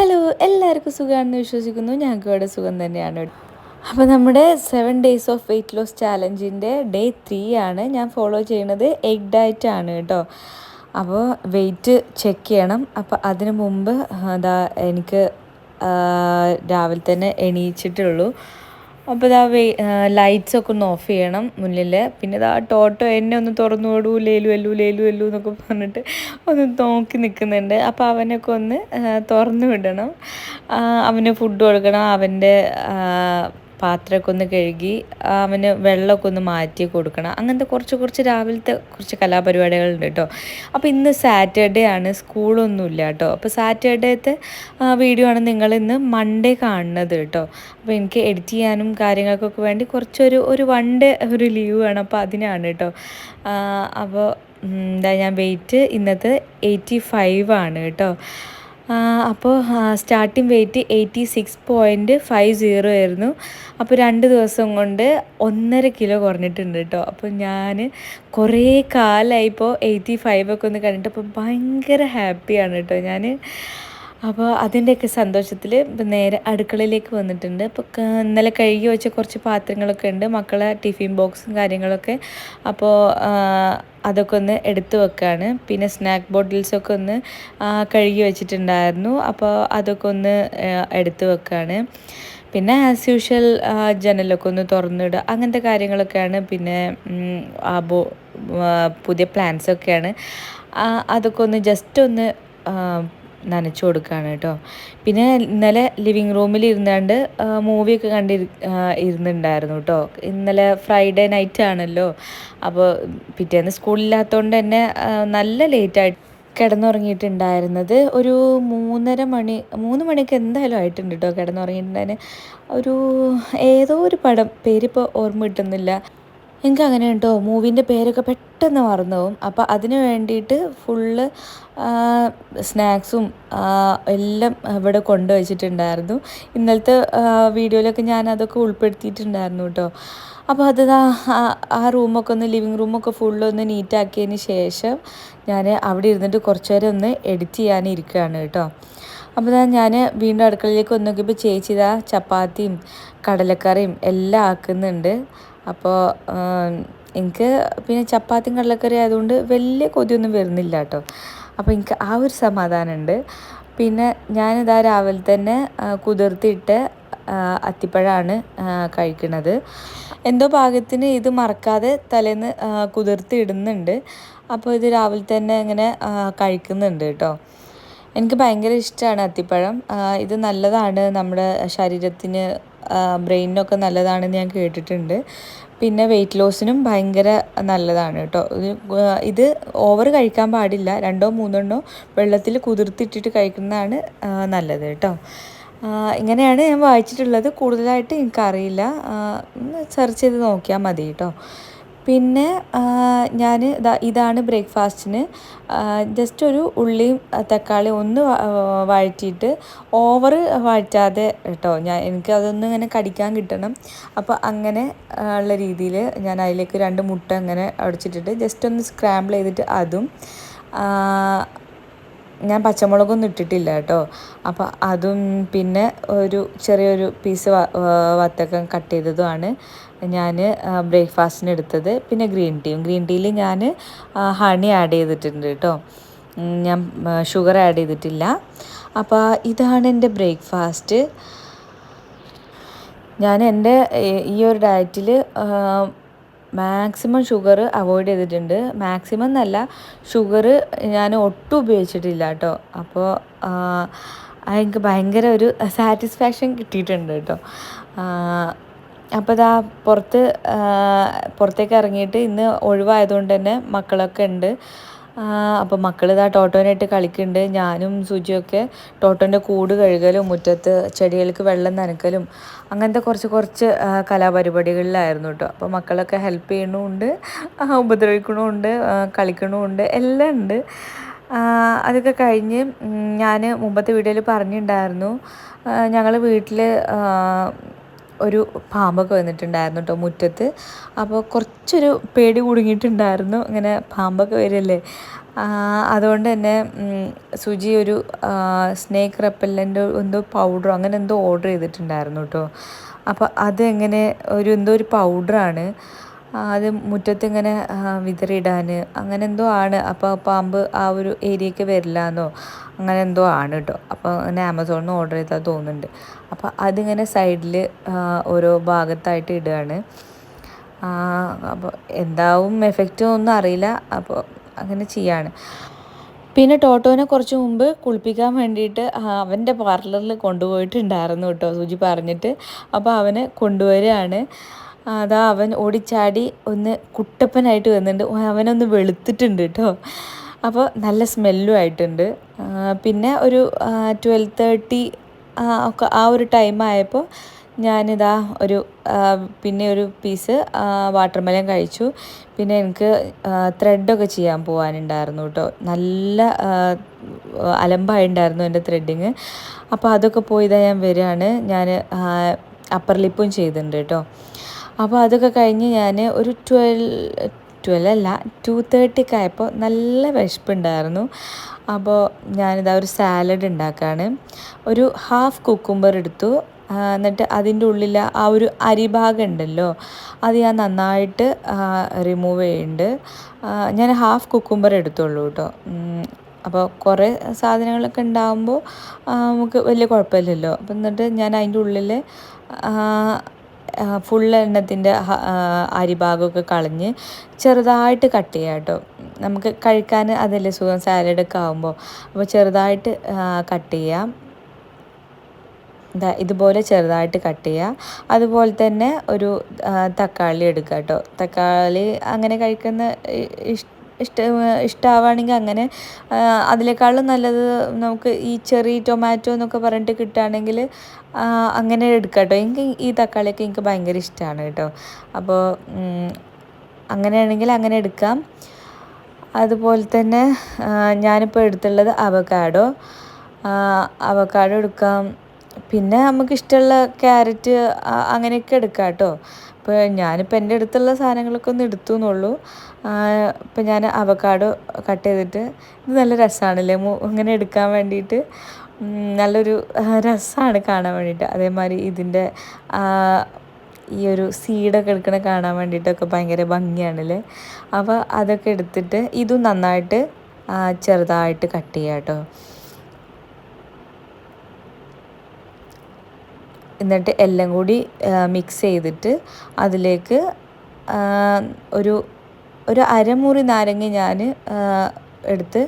Hello എല്ലാവർക്കും സുഖമാണെന്ന് വിശ്വസിക്കുന്നു. ഞങ്ങൾക്ക് ഇവിടെ സുഖം തന്നെയാണ്. അപ്പോൾ നമ്മുടെ seven days of weight loss ചാലഞ്ചിന്റെ day three ആണ് ഞാൻ ഫോളോ ചെയ്യുന്നത്. എഗ് ഡയറ്റ് ആണ് കേട്ടോ. അപ്പോൾ വെയിറ്റ് ചെക്ക് ചെയ്യണം. അപ്പോൾ അതിനു മുമ്പ് അതാ എനിക്ക് രാവിലെ തന്നെ എണീച്ചിട്ടുള്ളൂ. അപ്പോൾ ഇതാ ലൈറ്റ്സ് ഒക്കെ ഒന്ന് ഓഫ് ചെയ്യണം മുന്നിൽ പിന്നെ ഇതാ ടോട്ടോ എന്നെ ഒന്ന് തുറന്നു വിടൂ ലേലു എല്ലു ലേലു എല്ലു എന്നൊക്കെ പറഞ്ഞിട്ട് ഒന്ന് നോക്കി നിൽക്കുന്നുണ്ട് അപ്പോൾ അവനൊക്കെ ഒന്ന് തുറന്നു വിടണം. അവന് ഫുഡ് കൊടുക്കണം. അവന്റെ പാത്രമൊക്കെ ഒന്ന് കഴുകി അവന് വെള്ളമൊക്കെ ഒന്ന് മാറ്റി കൊടുക്കണം. അങ്ങനത്തെ കുറച്ച് കുറച്ച് രാവിലത്തെ കുറച്ച് കലാപരിപാടികളുണ്ട് കേട്ടോ. അപ്പോൾ ഇന്ന് സാറ്റർഡേ ആണ് സ്കൂളൊന്നുമില്ല കേട്ടോ. അപ്പോൾ സാറ്റർഡേത്തെ വീഡിയോ ആണ് നിങ്ങൾ ഇന്ന് മൺഡേ കാണുന്നത് കേട്ടോ. അപ്പോൾ എനിക്ക് എഡിറ്റ് ചെയ്യാനും കാര്യങ്ങൾക്കൊക്കെ വേണ്ടി കുറച്ചൊരു ഒരു വൺ ഡേ ഒരു ലീവ് വേണം. അപ്പോൾ അതിനാണ് കേട്ടോ. അപ്പോൾ എന്താ ഞാൻ വെയിറ്റ് ഇന്നത്തെ എയ്റ്റി ഫൈവ് ആണ് കേട്ടോ. അപ്പോൾ starting weight eighty six point five zero ആയിരുന്നു. അപ്പോൾ രണ്ട് ദിവസം കൊണ്ട് ഒന്നര കിലോ കുറഞ്ഞിട്ടുണ്ട് കേട്ടോ. അപ്പോൾ ഞാൻ കുറേ കാലമായി ഇപ്പോൾ എയ്റ്റി ഫൈവ് ഒക്കെ ഒന്ന് കണ്ടിട്ട് അപ്പോൾ ഭയങ്കര ഹാപ്പിയാണ് കേട്ടോ. ഞാൻ അപ്പോൾ അതിന്റെയൊക്കെ സന്തോഷത്തിൽ നേരെ അടുക്കളയിലേക്ക് വന്നിട്ടുണ്ട്. അപ്പോൾ ഇന്നലെ കഴുകി വെച്ച കുറച്ച് പാത്രങ്ങളൊക്കെ ഉണ്ട്. മക്കളെ ടിഫിൻ ബോക്സും കാര്യങ്ങളൊക്കെ അപ്പോൾ അതൊക്കെ ഒന്ന് എടുത്തു വെക്കുകയാണ് പിന്നെ സ്നാക്ക് ബോട്ടിൽസൊക്കെ ഒന്ന് കഴുകി വെച്ചിട്ടുണ്ടായിരുന്നു. അപ്പോൾ അതൊക്കെ ഒന്ന് എടുത്തു വെക്കുകയാണ് പിന്നെ ആസ് യൂഷ്വൽ ജനലൊക്കെ ഒന്ന് തുറന്നിടുക. അങ്ങനത്തെ കാര്യങ്ങളൊക്കെയാണ്. പിന്നെ ആ ബോ പുതിയ പ്ലാൻസൊക്കെയാണ് അതൊക്കെ ഒന്ന് ജസ്റ്റ് ഒന്ന് നനച്ചു കൊടുക്കുകയാണ് കേട്ടോ. പിന്നെ ഇന്നലെ ലിവിങ് റൂമിൽ ഇരുന്നാണ്ട് മൂവിയൊക്കെ കണ്ടി ഇരുന്നുണ്ടായിരുന്നു കേട്ടോ. ഇന്നലെ ഫ്രൈഡേ നൈറ്റ് ആണല്ലോ. അപ്പോൾ പിറ്റേന്ന് സ്കൂളില്ലാത്തതുകൊണ്ട് തന്നെ നല്ല ലേറ്റായിട്ട് കിടന്നുറങ്ങിയിട്ടുണ്ടായിരുന്നത്. ഒരു മൂന്നര മണി മൂന്ന് മണിക്ക് എന്തായാലും ആയിട്ടുണ്ട് കേട്ടോ കിടന്നുറങ്ങിയിട്ടുണ്ടായിരുന്നു. ഒരു ഏതോ ഒരു പടം പേരിപ്പോൾ ഓർമ്മ കിട്ടുന്നില്ല. എനിക്ക് അങ്ങനെ കേട്ടോ മൂവിന്റെ പേരൊക്കെ പെട്ടെന്ന് മറന്നു പോകും അപ്പോൾ അതിന് വേണ്ടിയിട്ട് ഫുള്ള് സ്നാക്സും എല്ലാം ഇവിടെ കൊണ്ടുവച്ചിട്ടുണ്ടായിരുന്നു. ഇന്നലത്തെ വീഡിയോയിലൊക്കെ ഞാൻ അതൊക്കെ ഉൾപ്പെടുത്തിയിട്ടുണ്ടായിരുന്നു കേട്ടോ അപ്പോൾ അത് ആ- റൂമൊക്കെ ഒന്ന് ലിവിങ് റൂമൊക്കെ ഫുള്ള് ഒന്ന് നീറ്റാക്കിയതിന് ശേഷം ഞാൻ അവിടെ ഇരുന്നിട്ട് കുറച്ച് നേരം ഒന്ന് എഡിറ്റ് ചെയ്യാനിരിക്കുകയാണ് കേട്ടോ അപ്പോൾ ഞാൻ വീണ്ടും അടുക്കളയിലേക്ക് വന്ന് നോക്കിയപ്പോൾ ചേച്ചി ഇതാ ചപ്പാത്തിയും കടലക്കറിയും എല്ലാം ആക്കുന്നുണ്ട്. അപ്പോൾ എനിക്ക് പിന്നെ ചപ്പാത്തിയും കടലക്കറി ആയതുകൊണ്ട് വലിയ കൊതിയൊന്നും വരുന്നില്ല കേട്ടോ. അപ്പോൾ എനിക്ക് ആ ഒരു സമാധാനമുണ്ട്. പിന്നെ ഞാനിതാ രാവിലെ തന്നെ കുതിർത്തിയിട്ട് അത്തിപ്പഴമാണ് കഴിക്കുന്നത് എന്തോ ഭാഗത്തിന് ഇത് മറക്കാതെ തലേന്ന് ആ, കുതിർത്തി ഇടുന്നുണ്ട് അപ്പോൾ ഇത് രാവിലെ തന്നെ ഇങ്ങനെ കഴിക്കുന്നുണ്ട് കേട്ടോ. എനിക്ക് ഭയങ്കര ഇഷ്ടമാണ് അത്തിപ്പഴം. ഇത് നല്ലതാണ്. നമ്മുടെ ശരീരത്തിന് ബ്രെയിനിനൊക്കെ നല്ലതാണെന്ന് ഞാൻ കേട്ടിട്ടുണ്ട്. പിന്നെ വെയിറ്റ് ലോസിനും ഭയങ്കര നല്ലതാണ് കേട്ടോ. ഇത് ഓവർ കഴിക്കാൻ പാടില്ല. രണ്ടോ മൂന്നെണ്ണോ വെള്ളത്തിൽ കുതിർത്തിട്ടിട്ട് കഴിക്കുന്നതാണ് നല്ലത് കേട്ടോ. ഇങ്ങനെയാണ് ഞാൻ വായിച്ചിട്ടുള്ളത്. കൂടുതലായിട്ട് എനിക്കറിയില്ല. സെർച്ച് ചെയ്ത് നോക്കിയാൽ മതി കേട്ടോ. പിന്നെ ഞാൻ ഇതാ ഇതാണ് ബ്രേക്ക്ഫാസ്റ്റിന്. ജസ്റ്റ് ഒരു ഉള്ളിയും തക്കാളി തക്കാളിയും ഒന്ന് വഴറ്റിയിട്ട് ഓവർ വഴറ്റാതെ കേട്ടോ ഞാൻ എനിക്ക് അതൊന്നും ഇങ്ങനെ കടിക്കാൻ കിട്ടണം. അപ്പോൾ അങ്ങനെ ഉള്ള രീതിയിൽ ഞാൻ അതിലേക്ക് രണ്ട് മുട്ട അങ്ങനെ അടിച്ചിട്ടിട്ട് ജസ്റ്റ് ഒന്ന് സ്ക്രാമ്പിൾ ചെയ്തിട്ട് അതും ഞാൻ പച്ചമുളകൊന്നും ഇട്ടിട്ടില്ല കേട്ടോ. അപ്പോൾ അതും പിന്നെ ഒരു ചെറിയൊരു പീസ് വത്തക്കം കട്ട് ചെയ്തതുമാണ് ഞാൻ ബ്രേക്ക്ഫാസ്റ്റിന് എടുത്തത്. പിന്നെ ഗ്രീൻ ടീയും ഗ്രീൻ ടീയിൽ ഞാൻ ഹണി ആഡ് ചെയ്തിട്ടുണ്ട് കേട്ടോ. ഞാൻ ഷുഗർ ആഡ് ചെയ്തിട്ടില്ല. അപ്പോൾ ഇതാണ് എന്റെ ബ്രേക്ക്ഫാസ്റ്റ്. ഞാൻ എന്റെ ഈ ഒരു ഡയറ്റിൽ മാക്സിമം ഷുഗർ അവോയ്ഡ് ചെയ്തിട്ടുണ്ട്. മാക്സിമം എന്നല്ല ഷുഗർ ഞാൻ ഒട്ടും ഉപയോഗിച്ചിട്ടില്ല കേട്ടോ. അപ്പോൾ എനിക്ക് ഭയങ്കര ഒരു സാറ്റിസ്ഫാക്ഷൻ കിട്ടിയിട്ടുണ്ട് കേട്ടോ. അപ്പോൾ ഇതാ പുറത്ത് പുറത്തേക്ക് ഇറങ്ങിയിട്ട് ഇന്ന് ഒഴിവായതുകൊണ്ട് തന്നെ മക്കളൊക്കെ ഉണ്ട് അപ്പോൾ മക്കൾ ഇതാ ടോട്ടോനായിട്ട് കളിക്കുന്നുണ്ട് ഞാനും സുജിയൊക്കെ ടോട്ടോന്റെ കൂട് കഴുകലും മുറ്റത്ത് ചെടികൾക്ക് വെള്ളം നനക്കലും അങ്ങനത്തെ കുറച്ച് കുറച്ച് കലാപരിപാടികളിലായിരുന്നു കേട്ടോ അപ്പോൾ മക്കളൊക്കെ ഹെൽപ്പ് ചെയ്യണമുണ്ട് ഉപദ്രവിക്കണമുണ്ട് കളിക്കണമുണ്ട് എല്ലാം ഉണ്ട് അതൊക്കെ കഴിഞ്ഞ് ഞാൻ മുമ്പത്തെ വീഡിയോയിൽ പറഞ്ഞിട്ടുണ്ടായിരുന്നു ഞങ്ങൾ വീട്ടിൽ ഒരു പാമ്പൊക്കെ വന്നിട്ടുണ്ടായിരുന്നു കേട്ടോ മുറ്റത്ത്. അപ്പോൾ കുറച്ചൊരു പേടി കുടുങ്ങിയിട്ടുണ്ടായിരുന്നു ഇങ്ങനെ പാമ്പൊക്കെ വരില്ലേ. അതുകൊണ്ട് തന്നെ സുജി ഒരു സ്നേക്ക് റെപ്പല്ലന്റ് എന്തോ പൗഡറോ അങ്ങനെ എന്തോ ഓർഡർ ചെയ്തിട്ടുണ്ടായിരുന്നു കേട്ടോ അപ്പോൾ അതെങ്ങനെ ഒരു എന്തോ ഒരു പൗഡറാണ് അത് മുറ്റത്ത് ഇങ്ങനെ വിതറിയിടാൻ അങ്ങനെ എന്തോ ആണ്. അപ്പോൾ പാമ്പ് ആ ഒരു ഏരിയയ്ക്ക് വരില്ല എന്നോ അങ്ങനെ എന്തോ ആണ് കേട്ടോ അപ്പോൾ അങ്ങനെ ആമസോണിൽ നിന്ന് ഓർഡർ ചെയ്താൽ തോന്നുന്നുണ്ട്. അപ്പോൾ അതിങ്ങനെ സൈഡിൽ ഓരോ ഭാഗത്തായിട്ട് ഇടുകയാണ്. അപ്പോൾ എന്താവും എഫക്റ്റ് ഒന്നും അറിയില്ല. അപ്പോൾ അങ്ങനെ ചെയ്യാണ്. പിന്നെ ടോട്ടോനെ കുറച്ച് മുമ്പ് കുളിപ്പിക്കാൻ വേണ്ടിയിട്ട് അവന്റെ പാർലറിൽ കൊണ്ടുപോയിട്ടുണ്ടായിരുന്നു കേട്ടോ സുജി പറഞ്ഞിട്ട്. അപ്പോൾ അവനെ കൊണ്ടുവരികയാണ്. അതാ അവൻ ഓടിച്ചാടി ഒന്ന് കുട്ടപ്പനായിട്ട് വന്നിട്ടുണ്ട്. അവനൊന്ന് വെളുത്തിട്ടുണ്ട് കേട്ടോ. അപ്പോൾ നല്ല സ്മെല്ലും ആയിട്ടുണ്ട്. പിന്നെ ഒരു ട്വൽവ് തേർട്ടി ഒക്കെ ആ ഒരു ടൈം ആയപ്പോൾ ഞാനിതാ ഒരു പിന്നെ ഒരു പീസ് വാട്ടർ മെലൻ കഴിച്ചു. പിന്നെ എനിക്ക് ത്രെഡൊക്കെ ചെയ്യാൻ പോകാനുണ്ടായിരുന്നു കേട്ടോ നല്ല അലമ്പായിണ്ടായിരുന്നു എന്റെ ത്രെഡിങ് അപ്പോൾ അതൊക്കെ പോയിതാ ഞാൻ വരികയാണ് ഞാൻ അപ്പർ ലിപ്പും ചെയ്തിട്ടുണ്ട് കേട്ടോ അപ്പോൾ അതൊക്കെ കഴിഞ്ഞ് ഞാൻ ഒരു ട്വൽവ് ട്വൽവ് അല്ല ടു തേർട്ടിക്ക് ആയപ്പോൾ നല്ല വിശപ്പുണ്ടായിരുന്നു. അപ്പോൾ ഞാനിതാ ഒരു സാലഡ് ഉണ്ടാക്കുകയാണ് ഒരു ഹാഫ് കുക്കുംബർ എടുത്തു. എന്നിട്ട് അതിന്റെ ഉള്ളിൽ ആ ഒരു അരിഭാഗം ഉണ്ടല്ലോ അത് ഞാൻ നന്നായിട്ട് റിമൂവ് ചെയ്യുന്നുണ്ട് ഞാൻ ഹാഫ് കുക്കുംബർ എടുത്തുള്ളൂ കേട്ടോ അപ്പോൾ കുറേ സാധനങ്ങളൊക്കെ ഉണ്ടാകുമ്പോൾ നമുക്ക് വലിയ കുഴപ്പമില്ലല്ലോ. അപ്പം എന്നിട്ട് ഞാൻ അതിന്റെ ഉള്ളിൽ ഫുൾ എണ്ണത്തിന്റെ അരിഭാഗമൊക്കെ കളഞ്ഞ് ചെറുതായിട്ട് കട്ട് ചെയ്യാം കേട്ടോ. നമുക്ക് കഴിക്കാൻ അതല്ലേ സുഖം? സാലഡൊക്കെ ആകുമ്പോൾ അപ്പോൾ ചെറുതായിട്ട് കട്ട് ചെയ്യാം. ഇതുപോലെ ചെറുതായിട്ട് കട്ട് ചെയ്യുക അതുപോലെ തന്നെ ഒരു തക്കാളി എടുക്കുക കേട്ടോ. തക്കാളി അങ്ങനെ കഴിക്കുന്ന ഇഷ്ടം ഇഷ് ഇഷ്ട ഇഷ്ടമാവുകയാണെങ്കിൽ അങ്ങനെ അതിനേക്കാളും നല്ലത് നമുക്ക് ഈ ചെറി ടൊമാറ്റോ എന്നൊക്കെ പറഞ്ഞിട്ട് കിട്ടുകയാണെങ്കിൽ അങ്ങനെ എടുക്കാം കേട്ടോ. എനിക്ക് ഈ തക്കാളിയൊക്കെ എനിക്ക് ഭയങ്കര ഇഷ്ടമാണ് കേട്ടോ. അപ്പോൾ അങ്ങനെയാണെങ്കിൽ അങ്ങനെ എടുക്കാം. അതുപോലെ തന്നെ ഞാനിപ്പോൾ എടുത്തുള്ളത് അവക്കാഡോ. അവക്കാഡോ എടുക്കാം. പിന്നെ നമുക്ക് ഇഷ്ടമുള്ള ക്യാരറ്റ് അങ്ങനെയൊക്കെ എടുക്കാം കേട്ടോ. ഇപ്പോൾ ഞാനിപ്പോൾ എന്റെ അടുത്തുള്ള സാധനങ്ങളൊക്കെ ഒന്ന് എടുത്തു എന്നുള്ളൂ. ഇപ്പം ഞാൻ അവക്കാട് കട്ട് ചെയ്തിട്ട് ഇത് നല്ല രസമാണല്ലേ ഇങ്ങനെ എടുക്കാൻ വേണ്ടിയിട്ട്? നല്ലൊരു രസമാണ് കാണാൻ വേണ്ടിയിട്ട്. അതേമാതിരി ഇതിന്റെ ഈ ഒരു സീഡൊക്കെ എടുക്കണ കാണാൻ വേണ്ടിയിട്ടൊക്കെ ഭയങ്കര ഭംഗിയാണല്ലേ? അപ്പോൾ അതൊക്കെ എടുത്തിട്ട് ഇതും നന്നായിട്ട് ചെറുതായിട്ട് കട്ട് ചെയ്യാം കേട്ടോ. എന്നിട്ട് എല്ലാം കൂടി മിക്സ് ചെയ്തിട്ട് അതിലേക്ക് ഒരു ഒരു അരമുറി നാരങ്ങ ഞാൻ എടുത്ത്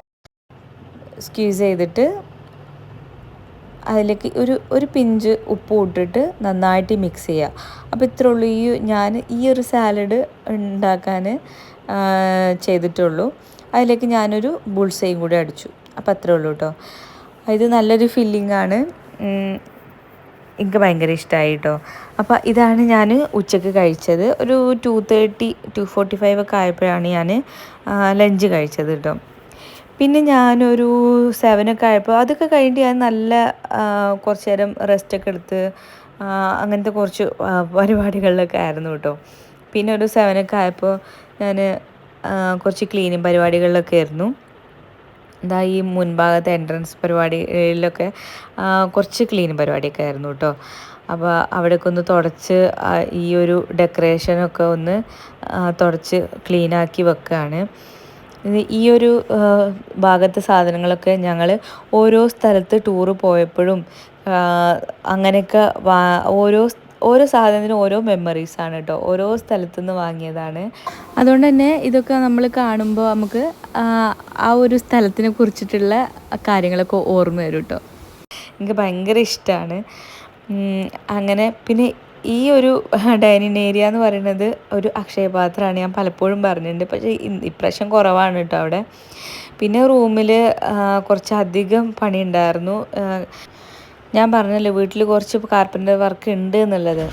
സ്ക്യൂസ് ചെയ്തിട്ട് അതിലേക്ക് ഒരു ഒരു പിഞ്ച് ഉപ്പ് ഇട്ടിട്ട് നന്നായിട്ട് മിക്സ് ചെയ്യുക അപ്പോൾ ഇത്രേ ഉള്ളൂ ഈ ഞാൻ ഈ ഒരു സാലഡ് ഉണ്ടാക്കാൻ ചെയ്തിട്ടുള്ളൂ. അതിലേക്ക് ഞാനൊരു ബുൾസയും കൂടി അടിച്ചു. അപ്പോൾ അത്രേ ഉള്ളൂ കേട്ടോ ഇത് നല്ലൊരു ഫില്ലിംഗ് ആണ്. എനിക്ക് ഭയങ്കര ഇഷ്ടമായി കേട്ടോ അപ്പോൾ ഇതാണ് ഞാൻ ഉച്ചയ്ക്ക് കഴിച്ചത്. ഒരു two thirty to forty five ഒക്കെ ആയപ്പോഴാണ് ഞാൻ ലഞ്ച് കഴിച്ചത് കേട്ടോ പിന്നെ ഞാനൊരു സെവനൊക്കെ ആയപ്പോൾ അതൊക്കെ കഴിഞ്ഞിട്ട് ഞാൻ നല്ല കുറച്ച് നേരം റെസ്റ്റൊക്കെ എടുത്ത് അങ്ങനത്തെ കുറച്ച് പരിപാടികളിലൊക്കെ ആയിരുന്നു കേട്ടോ പിന്നെ ഒരു സെവനൊക്കെ ആയപ്പോൾ ഞാൻ കുറച്ച് ക്ലീനിങ് പരിപാടികളിലൊക്കെ ആയിരുന്നു. ഇതാ ഈ മുൻഭാഗത്തെ എൻട്രൻസ് പരിപാടിയിലൊക്കെ കുറച്ച് ക്ലീൻ പരിപാടിയൊക്കെ ആയിരുന്നു കേട്ടോ അപ്പോൾ അവിടെയൊക്കെ ഒന്ന് തുടച്ച് ഈ ഒരു ഡെക്കറേഷനൊക്കെ ഒന്ന് തുടച്ച് ക്ലീനാക്കി വെക്കുകയാണ് ഈ ഒരു ഭാഗത്തെ സാധനങ്ങളൊക്കെ ഞങ്ങൾ ഓരോ സ്ഥലത്ത് ടൂറ് പോയപ്പോഴും അങ്ങനെയൊക്കെ ഓരോ ഓരോ സാധനത്തിനും ഓരോ മെമ്മറീസാണ് കേട്ടോ ഓരോ സ്ഥലത്തു നിന്ന് വാങ്ങിയതാണ്. അതുകൊണ്ട് തന്നെ ഇതൊക്കെ നമ്മൾ കാണുമ്പോൾ നമുക്ക് ആ, ഒരു സ്ഥലത്തിനെ കുറിച്ചിട്ടുള്ള കാര്യങ്ങളൊക്കെ ഓർമ്മ വരും കേട്ടോ എനിക്ക് ഭയങ്കര ഇഷ്ടമാണ് അങ്ങനെ പിന്നെ ഈ ഒരു ഡൈനിങ് ഏരിയ എന്ന് പറയുന്നത് ഒരു അക്ഷയപാത്രമാണ്. ഞാൻ പലപ്പോഴും പറഞ്ഞിട്ടുണ്ട്. പക്ഷേ ഇപ്രാവശ്യം കുറവാണ് കേട്ടോ അവിടെ. പിന്നെ റൂമിൽ കുറച്ചധികം പണി ഉണ്ടായിരുന്നു ഞാൻ പറഞ്ഞല്ലോ വീട്ടിൽ കുറച്ച് കാർപ്പന്റർ വർക്ക് ഉണ്ട് എന്നുള്ളത്.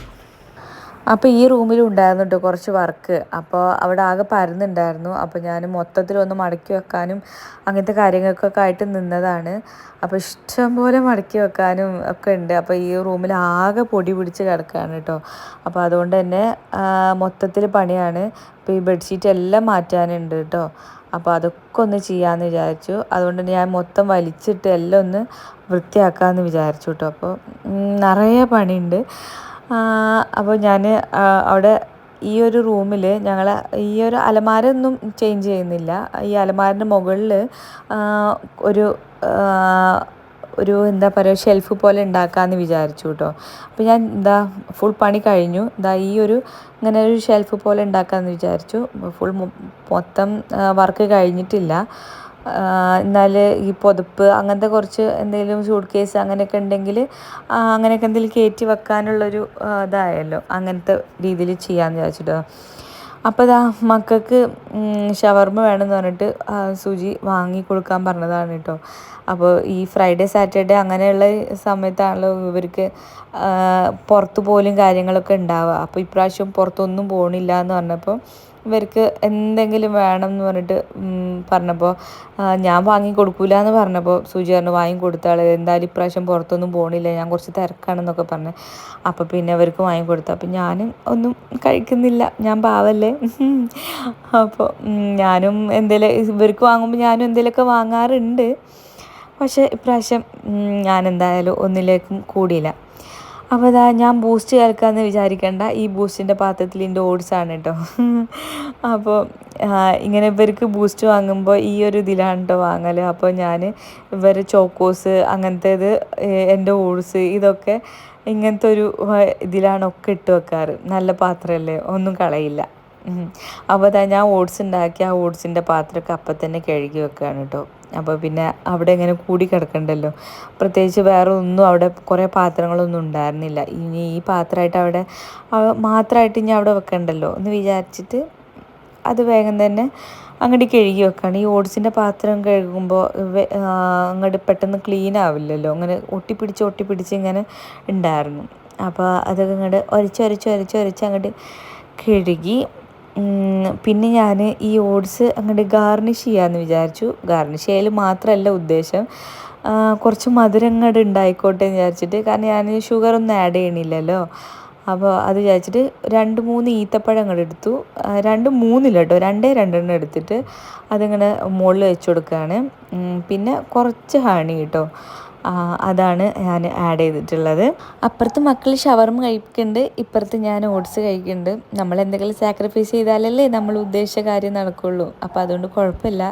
അപ്പോൾ ഈ റൂമിൽ ഉണ്ടായിരുന്നു കേട്ടോ കുറച്ച് വർക്ക്. അപ്പോൾ അവിടെ ആകെ പരന്നുണ്ടായിരുന്നു. അപ്പോൾ ഞാൻ മൊത്തത്തിൽ ഒന്ന് മടക്കി വെക്കാനും അങ്ങനത്തെ കാര്യങ്ങൾക്കൊക്കെ ആയിട്ട് നിന്നതാണ്. അപ്പോൾ ഇഷ്ടം പോലെ മടക്കി വെക്കാനും ഒക്കെ ഉണ്ട്. അപ്പോൾ ഈ റൂമിൽ ആകെ പൊടി പിടിച്ച് കിടക്കുകയാണ് കേട്ടോ. അപ്പോൾ അതുകൊണ്ട് തന്നെ മൊത്തത്തിൽ പണിയാണ്. അപ്പോൾ ഈ ബെഡ്ഷീറ്റ് എല്ലാം മാറ്റാനുണ്ട് കേട്ടോ. അപ്പോൾ അതൊക്കെ ഒന്ന് ചെയ്യാമെന്ന് വിചാരിച്ചു. അതുകൊണ്ട് ഞാൻ മൊത്തം വലിച്ചിട്ട് എല്ലാം ഒന്ന് വൃത്തിയാക്കാമെന്ന് വിചാരിച്ചു കേട്ടോ. അപ്പോൾ നിറയെ പണിയുണ്ട്. അപ്പോൾ ഞാൻ അവിടെ ഈ ഒരു റൂമിൽ ഞങ്ങൾ ഈ ഒരു അലമാര ഒന്നും ചേഞ്ച് ചെയ്യുന്നില്ല. ഈ അലമാരന്റെ മുകളിൽ ഒരു ഒരു എന്താ പറയുക ഷെൽഫ് പോലെ ഉണ്ടാക്കാമെന്ന് വിചാരിച്ചു കേട്ടോ അപ്പോൾ ഞാൻ എന്താ ഫുൾ പണി കഴിഞ്ഞു. എന്താ ഈ ഒരു ഇങ്ങനെ ഒരു ഷെൽഫ് പോലെ ഉണ്ടാക്കാമെന്ന് വിചാരിച്ചു. ഫുൾ മൊത്തം വർക്ക് കഴിഞ്ഞിട്ടില്ല. എന്നാൽ ഈ പുതപ്പ് അങ്ങനത്തെ കുറച്ച് എന്തെങ്കിലും സൂട്ട് കേസ് അങ്ങനെയൊക്കെ ഉണ്ടെങ്കിൽ അങ്ങനെയൊക്കെ എന്തെങ്കിലും കയറ്റി വെക്കാനുള്ളൊരു ഇതായല്ലോ. അങ്ങനത്തെ രീതിയിൽ ചെയ്യാമെന്ന് വിചാരിച്ചിട്ടോ. അപ്പോൾ ഇതാ മക്കൾക്ക് ഷവർമ്മ വേണമെന്ന് പറഞ്ഞിട്ട് സുജി വാങ്ങി കൊടുക്കാൻ പറഞ്ഞതാണ് കേട്ടോ. അപ്പോൾ ഈ ഫ്രൈഡേ സാറ്റർഡേ അങ്ങനെയുള്ള സമയത്താണല്ലോ ഇവർക്ക് പുറത്തു പോലും കാര്യങ്ങളൊക്കെ ഉണ്ടാവുക. അപ്പോൾ ഇപ്രാവശ്യം പുറത്തൊന്നും പോകണില്ല എന്ന് പറഞ്ഞപ്പോൾ ഇവർക്ക് എന്തെങ്കിലും വേണം എന്ന് പറഞ്ഞിട്ട് പറഞ്ഞപ്പോൾ ഞാൻ വാങ്ങി കൊടുക്കൂല എന്ന് പറഞ്ഞപ്പോൾ സൂചി പറഞ്ഞു വാങ്ങി കൊടുത്താൽ എന്തായാലും ഇപ്രാവശ്യം പുറത്തൊന്നും പോകണില്ല ഞാൻ കുറച്ച് തിരക്കാണെന്നൊക്കെ പറഞ്ഞു. അപ്പോൾ പിന്നെ അവർക്ക് വാങ്ങി കൊടുത്തു. അപ്പം ഞാനും ഒന്നും കഴിക്കുന്നില്ല ഞാൻ പാവല്ലേ? അപ്പോൾ ഞാനും എന്തെങ്കിലും ഇവർക്ക് വാങ്ങുമ്പോൾ ഞാനും എന്തെങ്കിലുമൊക്കെ വാങ്ങാറുണ്ട്. പക്ഷേ ഇപ്രാവശ്യം ഞാൻ എന്തായാലും ഒന്നിലേക്കും കൂടിയില്ല. അപ്പോൾ അതാ ഞാൻ ബൂസ്റ്റ് കേൾക്കാമെന്ന് വിചാരിക്കേണ്ട. ഈ ബൂസ്റ്റിന്റെ പാത്രത്തിൽ എന്റെ ഓട്സാണ് കേട്ടോ അപ്പോൾ ഇങ്ങനെ ഇവർക്ക് ബൂസ്റ്റ് വാങ്ങുമ്പോൾ ഈ ഒരു ഇതിലാണ് കേട്ടോ വാങ്ങൽ അപ്പോൾ ഞാൻ ഇവർ ചോക്കോസ് അങ്ങനത്തേത് എന്റെ ഓട്സ് ഇതൊക്കെ ഇങ്ങനത്തെ ഒരു ഇതിലാണ് ഒക്കെ ഇട്ട് വെക്കാറ്. നല്ല പാത്രമല്ലേ ഒന്നും കളയില്ല. അപ്പോൾ ഞാൻ ഓട്സ് ഉണ്ടാക്കി ആ ഓട്സിന്റെ പാത്രമൊക്കെ അപ്പം തന്നെ കഴുകി വെക്കുകയാണ് കേട്ടോ അപ്പോൾ പിന്നെ അവിടെ ഇങ്ങനെ കൂടി കിടക്കണ്ടല്ലോ. പ്രത്യേകിച്ച് വേറെ ഒന്നും അവിടെ കുറേ പാത്രങ്ങളൊന്നും ഉണ്ടായിരുന്നില്ല. ഇനി ഈ പാത്രമായിട്ട് അവിടെ മാത്രമായിട്ട് ഇനി അവിടെ വെക്കണ്ടല്ലോ എന്ന് വിചാരിച്ചിട്ട് അത് വേഗം തന്നെ അങ്ങോട്ട് കഴുകി വെക്കുകയാണ് ഈ ഓട്സിന്റെ പാത്രം കഴുകുമ്പോൾ അങ്ങോട്ട് പെട്ടെന്ന് ക്ലീൻ ആവില്ലല്ലോ. അങ്ങനെ ഒട്ടിപ്പിടിച്ച് ഒട്ടിപ്പിടിച്ച് ഇങ്ങനെ ഉണ്ടായിരുന്നു. അപ്പോൾ അതൊക്കെ അങ്ങോട്ട് ഒരച്ച് ഒരച്ച് ഒരച്ച് ഒരച്ച് അങ്ങോട്ട് കഴുകി പിന്നെ ഞാൻ ഈ ഓട്സ് അങ്ങോട്ട് ഗാർണിഷ് ചെയ്യാമെന്ന് വിചാരിച്ചു. ഗാർണിഷ് ചെയ്യൽ മാത്രമല്ല ഉദ്ദേശം. കുറച്ച് മധുരങ്ങട് ഉണ്ടായിക്കോട്ടെ എന്ന് വിചാരിച്ചിട്ട്. കാരണം ഞാൻ ഷുഗറൊന്നും ആഡ് ചെയ്യണില്ലല്ലോ. അപ്പോൾ അത് വിചാരിച്ചിട്ട് രണ്ട് മൂന്ന് ഈത്തപ്പഴം അങ്ങോട്ട് എടുത്തു. രണ്ട് മൂന്നില്ല കേട്ടോ രണ്ടേ രണ്ടെണ്ണം എടുത്തിട്ട് അതിങ്ങനെ മുകളിൽ വെച്ച് കൊടുക്കുകയാണ് പിന്നെ കുറച്ച് ഹണി കേട്ടോ അതാണ് ഞാൻ ആഡ് ചെയ്തിട്ടുള്ളത്. അപ്പുറത്ത് മക്കൾ ഷവർമ കഴിക്കുന്നുണ്ട് ഇപ്പുറത്ത് ഞാൻ ഓട്സ് കഴിക്കുന്നുണ്ട്. നമ്മൾ എന്തെങ്കിലും സാക്രിഫൈസ് ചെയ്താലല്ലേ നമ്മൾ ഉദ്ദേശിച്ച കാര്യം നടക്കുള്ളൂ. അപ്പോൾ അതുകൊണ്ട് കുഴപ്പമില്ല.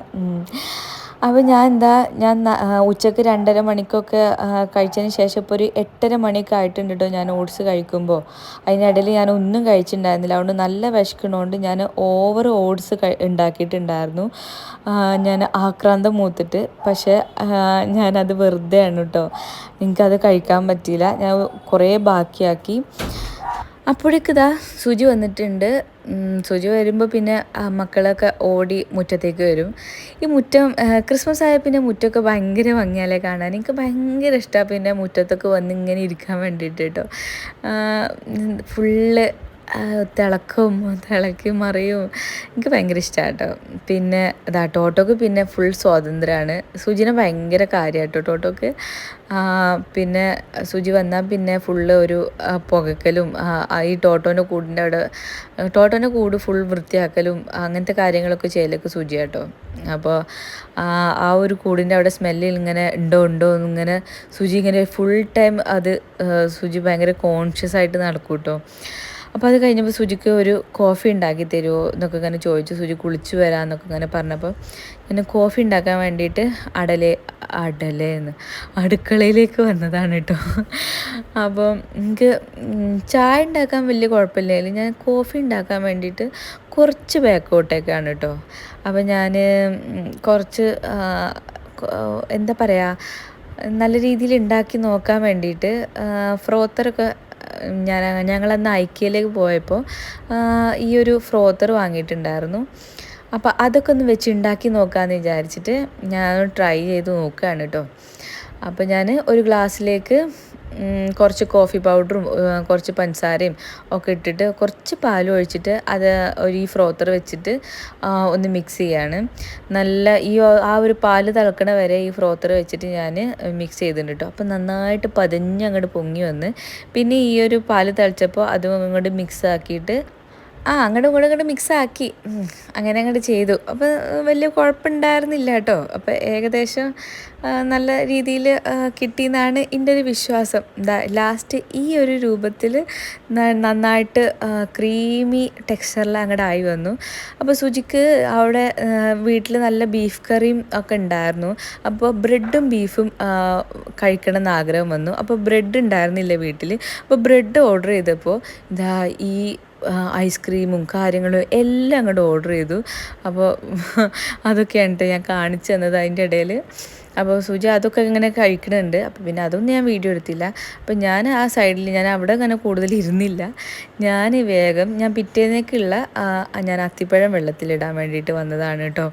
അപ്പോൾ ഞാൻ എന്താ ഞാൻ ഉച്ചയ്ക്ക് രണ്ടര മണിക്കൊക്കെ കഴിച്ചതിന് ശേഷം ഇപ്പോൾ ഒരു എട്ടര മണിയൊക്കെ ആയിട്ടുണ്ട് കേട്ടോ ഞാൻ ഓട്സ് കഴിക്കുമ്പോൾ അതിനിടയിൽ ഞാൻ ഒന്നും കഴിച്ചിട്ടുണ്ടായിരുന്നില്ല. അതുകൊണ്ട് നല്ല വിശക്കണോണ്ട് ഞാൻ ഓവർ ഓട്സ് ഉണ്ടാക്കിയിട്ടുണ്ടായിരുന്നു. ഞാൻ ആക്രാന്തം മൂത്തിട്ട്. പക്ഷേ ഞാനത് വെറുതെയാണ് കേട്ടോ എനിക്കത് കഴിക്കാൻ പറ്റിയില്ല. ഞാൻ കുറേ ബാക്കിയാക്കി. അപ്പോഴേക്ക് ഇതാ സുജി വന്നിട്ടുണ്ട്. സുജി വരുമ്പോൾ പിന്നെ മക്കളൊക്കെ ഓടി മുറ്റത്തേക്ക് വരും. ഈ മുറ്റം ക്രിസ്മസ് ആയ പിന്നെ മുറ്റമൊക്കെ ഭയങ്കര ഭംഗിയല്ലേ കാണാൻ? എനിക്ക് ഭയങ്കര ഇഷ്ടമാണ് പിന്നെ മുറ്റത്തൊക്കെ വന്ന് ഇങ്ങനെ ഇരിക്കാൻ വേണ്ടിയിട്ട് കേട്ടോ ഫുള്ള് തിളക്കും തിളക്കി മറിയും. എനിക്ക് ഭയങ്കര ഇഷ്ടമാണ് കേട്ടോ പിന്നെ അതാ ടോട്ടോക്ക് പിന്നെ ഫുൾ സ്വാതന്ത്ര്യമാണ്. സുജിനെ ഭയങ്കര കാര്യമായിട്ടോ ടോട്ടോക്ക്. പിന്നെ സുജി വന്നാൽ പിന്നെ ഫുള്ള് ഒരു പുകക്കലും ഈ ടോട്ടോന്റെ കൂടിന്റെ അവിടെ ടോട്ടോന്റെ കൂട് ഫുൾ വൃത്തിയാക്കലും അങ്ങനത്തെ കാര്യങ്ങളൊക്കെ ചെയ്യലൊക്കെ സുജി കേട്ടോ അപ്പോൾ ആ ഒരു കൂടിന്റെ അവിടെ സ്മെല്ലിൽ ഇങ്ങനെ ഉണ്ടോ ഉണ്ടോ ഇങ്ങനെ സുജി ഇങ്ങനെ ഫുൾ ടൈം അത് സുജി ഭയങ്കര കോൺഷ്യസ് ആയിട്ട് നടക്കും കേട്ടോ അപ്പോൾ അത് കഴിഞ്ഞപ്പോൾ സുജിക്ക് ഒരു കോഫി ഉണ്ടാക്കി തരുമോ എന്നൊക്കെ ഇങ്ങനെ ചോദിച്ചു. സുജി കുളിച്ചു വരാമെന്നൊക്കെ ഇങ്ങനെ പറഞ്ഞപ്പോൾ ഞാൻ കോഫി ഉണ്ടാക്കാൻ വേണ്ടിയിട്ട് അടലേ അടലേന്ന് അടുക്കളയിലേക്ക് വന്നതാണ് കേട്ടോ. അപ്പോൾ എനിക്ക് ചായ ഉണ്ടാക്കാൻ വലിയ കുഴപ്പമില്ലെങ്കിൽ ഞാൻ കോഫി ഉണ്ടാക്കാൻ വേണ്ടിയിട്ട് കുറച്ച് ബാക്കോട്ടേക്കാണ് കേട്ടോ. അപ്പോൾ ഞാൻ കുറച്ച് എന്താ പറയുക നല്ല രീതിയിൽ ഉണ്ടാക്കി നോക്കാൻ വേണ്ടിയിട്ട് ഫ്രോത്തറൊക്കെ ഞാൻ ഞങ്ങളന്ന് ഐക്യയിലേക്ക് പോയപ്പോൾ ഈ ഒരു ഫ്രോത്തർ വാങ്ങിയിട്ടുണ്ടായിരുന്നു. അപ്പോൾ അതൊക്കെ ഒന്ന് വെച്ച് ഉണ്ടാക്കി നോക്കാമെന്ന് വിചാരിച്ചിട്ട് ഞാൻ ട്രൈ ചെയ്ത് നോക്കുകയാണ് കേട്ടോ അപ്പോൾ ഞാൻ ഒരു ഗ്ലാസ്സിലേക്ക് കുറച്ച് കോഫി പൗഡറും കുറച്ച് പഞ്ചസാരയും ഒക്കെ ഇട്ടിട്ട് കുറച്ച് പാലും ഒഴിച്ചിട്ട് അത് ഒരു ഈ ഫ്രോത്തർ വെച്ചിട്ട് ഒന്ന് മിക്സ് ചെയ്യാണ്. നല്ല ഈ ആ ഒരു പാൽ തിളക്കണ വരെ ഈ ഫ്രോത്തർ വെച്ചിട്ട് ഞാൻ മിക്സ് ചെയ്തിട്ടുണ്ട് കേട്ടോ അപ്പം നന്നായിട്ട് പതിഞ്ഞ് അങ്ങോട്ട് പൊങ്ങി വന്ന്. പിന്നെ ഈ ഒരു പാൽ തിളച്ചപ്പോൾ അതും അങ്ങോട്ട് മിക്സ് ആക്കിയിട്ട് ആ അങ്ങോട്ടും ഇങ്ങോട്ടും ഇങ്ങോട്ട് മിക്സ് ആക്കി. അങ്ങനെ അങ്ങോട്ട് ചെയ്തു. അപ്പോൾ വലിയ കുഴപ്പമുണ്ടായിരുന്നില്ല കേട്ടോ. അപ്പോൾ ഏകദേശം നല്ല രീതിയിൽ കിട്ടിയെന്നാണ് എന്റെ ഒരു വിശ്വാസം. ലാസ്റ്റ് ഈ ഒരു രൂപത്തിൽ നന്നായിട്ട് ക്രീമി ടെക്സ്ചറിൽ അങ്ങോട്ട് ആയി വന്നു. അപ്പോൾ സുജിക്ക് അവിടെ വീട്ടിൽ നല്ല ബീഫ് കറിയും ഒക്കെ ഉണ്ടായിരുന്നു. അപ്പോൾ ബ്രെഡും ബീഫും കഴിക്കണം എന്ന് ആഗ്രഹം വന്നു. അപ്പോൾ ബ്രെഡ് ഉണ്ടായിരുന്നില്ല വീട്ടിൽ അപ്പോൾ ബ്രെഡ് ഓർഡർ ചെയ്തപ്പോൾ ഇതാ ഈ ഐസ്ക്രീമും കാര്യങ്ങളും എല്ലാം അങ്ങോട്ട് ഓർഡർ ചെയ്തു. അപ്പോൾ അതൊക്കെയാണ് ട്ടോ ഞാൻ കാണിച്ചു തന്നത് അതിന്റെ ഇടയിൽ. അപ്പോൾ സുജ അതൊക്കെ ഇങ്ങനെ കഴിക്കണുണ്ട്. അപ്പോൾ പിന്നെ അതൊന്നും ഞാൻ വീഡിയോ എടുത്തില്ല. അപ്പോൾ ഞാൻ ആ സൈഡിൽ ഞാൻ അവിടെ അങ്ങനെ കൂടുതൽ ഇരുന്നില്ല. ഞാൻ വേഗം ഞാൻ പിറ്റേന്നേക്കുള്ള ഞാൻ അത്തിപ്പഴം വെള്ളത്തിലിടാൻ വേണ്ടിയിട്ട് വന്നതാണ് കേട്ടോ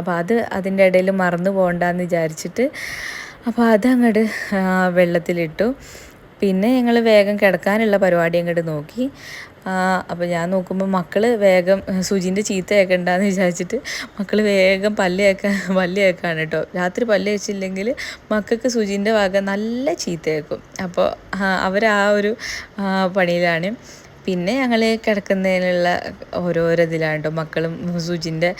അപ്പോൾ അത് അതിന്റെ ഇടയിൽ മറന്നു പോകണ്ടെന്ന് വിചാരിച്ചിട്ട് അപ്പോൾ അതങ്ങോട്ട് വെള്ളത്തിലിട്ടു. പിന്നെ ഞങ്ങൾ വേഗം കിടക്കാനുള്ള പരിപാടി അങ്ങോട്ട് നോക്കി. അപ്പോൾ ഞാൻ നോക്കുമ്പോൾ മക്കൾ വേഗം സുജിന്റെ ചീത്ത കേൾക്കണ്ടെന്ന് വിചാരിച്ചിട്ട് മക്കൾ വേഗം പല്ല് കേൾക്കാൻ പല്ല് കേൾക്കാണ് കേട്ടോ രാത്രി പല്ല് വെച്ചില്ലെങ്കിൽ മക്കൾക്ക് സുജിന്റെ വക നല്ല ചീത്ത കേൾക്കും അപ്പോൾ അവർ ആ ഒരു പണിയിലാണ്. പിന്നെ ഞങ്ങൾ കിടക്കുന്നതിനുള്ള ഓരോരോ ഇതിലാണ് കേട്ടോ മക്കളും സുജിന്റെ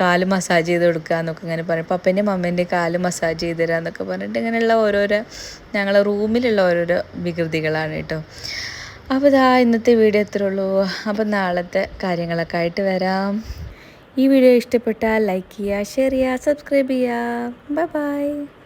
കാൽ മസാജ് ചെയ്ത് കൊടുക്കുക എന്നൊക്കെ ഇങ്ങനെ പറയും. പപ്പന്റെ മമ്മേന്റെ കാൽ മസാജ് ചെയ്ത് തരാമെന്നൊക്കെ പറഞ്ഞിട്ട് ഇങ്ങനെയുള്ള ഓരോരോ ഞങ്ങളെ റൂമിലുള്ള ഓരോരോ വികൃതികളാണ് കേട്ടോ അപ്പോൾ ഇതാ ഇന്നത്തെ വീഡിയോ എത്ര ഉള്ളൂ. അപ്പോൾ നാളത്തെ കാര്യങ്ങളൊക്കെ ആയിട്ട് വരാം. ഈ വീഡിയോ ഇഷ്ടപ്പെട്ടാൽ ലൈക്ക് ചെയ്യുക ഷെയർ ചെയ്യുക സബ്സ്ക്രൈബ് ചെയ്യുക. Bye bye